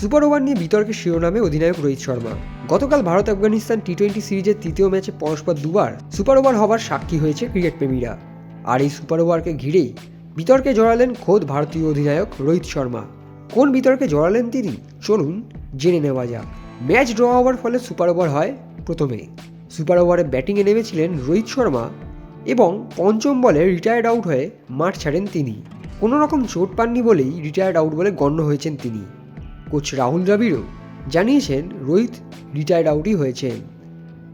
Super over নিয়ে বিতর্কের শিরোনামে অধিনায়ক রোহিত শর্মা। গতকাল ভারত আফগানিস্তান টি টোয়েন্টি সিরিজের তৃতীয় ম্যাচে পরস্পর দুবার সুপার ওভার হবার সাক্ষী হয়েছে ক্রিকেট প্রেমীরা আর এই সুপার ওভারকে ঘিরেই বিতর্কে জড়ালেন খোদ ভারতীয় অধিনায়ক রোহিত শর্মা। কোন বিতর্কে জড়ালেন তিনি? চলুন জেনে নেওয়া যাক। ম্যাচ ড্র হওয়ার ফলে সুপার ওভার হয় প্রথমে। সুপার ওভারে ব্যাটিংয়ে নেমেছিলেন রোহিত শর্মা এবং পঞ্চম বলে রিটায়ার্ড আউট হয়ে মাঠ ছাড়েন তিনি। কোনো রকম চোট পাননি বলেই রিটায়ার্ড আউট বলে গণ্য হয়েছেন তিনি। কোচ রাহুল দ্রাবিড়ও জানিয়েছেন, রোহিত রিটায়ার্ড আউটই হয়েছেন।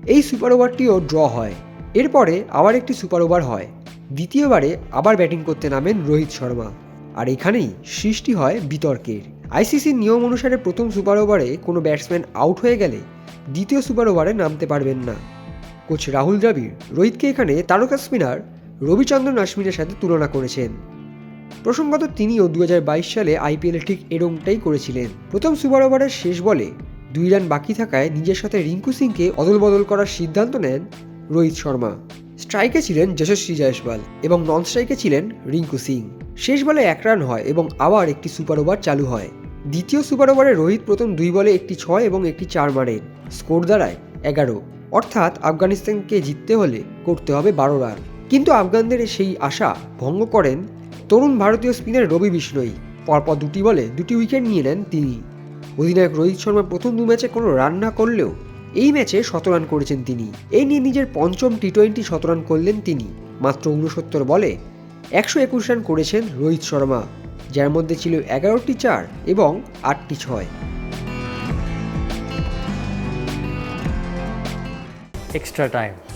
এই সুপার ওভারটিও ড্র হয়। এরপরে আবার একটি সুপার ওভার হয়। দ্বিতীয়বারে আবার ব্যাটিং করতে নামেন রোহিত শর্মা। আর এখানেই সৃষ্টি হয় বিতর্কের। আইসিসির নিয়ম অনুসারে প্রথম সুপার ওভারে কোনো ব্যাটসম্যান আউট হয়ে গেলে দ্বিতীয় সুপার ওভারে নামতে পারবেন না। কোচ রাহুল দ্রাবিড় রোহিতকে এখানে তারকা স্পিনার রবিচন্দ্রন আশ্বিনের সাথে তুলনা করেছেন। প্রসঙ্গত তিনিও দুই হাজার বাইশ সালে আইপিএলে ঠিক এরকমটাই করেছিলেন। প্রথম সুপার ওভারের শেষ বলে দুই রান বাকি থাকায় নিজের সাথে রিঙ্কু সিংকে অদল বদল করার সিদ্ধান্ত নেন রোহিত শর্মা। স্ট্রাইকে ছিলেন যশস্বী জয়সওয়াল এবং নন স্ট্রাইকে ছিলেন রিঙ্কু সিং। শেষ বলে এক রান হয় এবং আবার একটি সুপার ওভার চালু হয়। দ্বিতীয় সুপার ওভারে রোহিত প্রথম দুই বলে একটি ছয় এবং একটি চার মারেন স্কোর দাঁড়ায় এগারো। অর্থাৎ আফগানিস্তানকে জিততে হলে করতে হবে বারো রান। কিন্তু আফগানদের সেই আশা ভঙ্গ করেন তরুণ ভারতীয় স্পিনার রবি বিষ্ণই। পরপর দুটি বলে দুটি উইকেট নিয়ে নেন তিনি। অধিনায়ক রোহিত শর্মা প্রথম দু ম্যাচে কোনো রান না করলেও এই ম্যাচে শতরান করেছেন তিনি। এই নিয়ে নিজের পঞ্চম টি টোয়েন্টি শতরান করলেন তিনি। মাত্র ঊনসত্তর বলে একশো একুশ রান করেছেন রোহিত শর্মা, যার মধ্যে ছিল এগারোটি চার এবং আটটি ছয়। Extra time.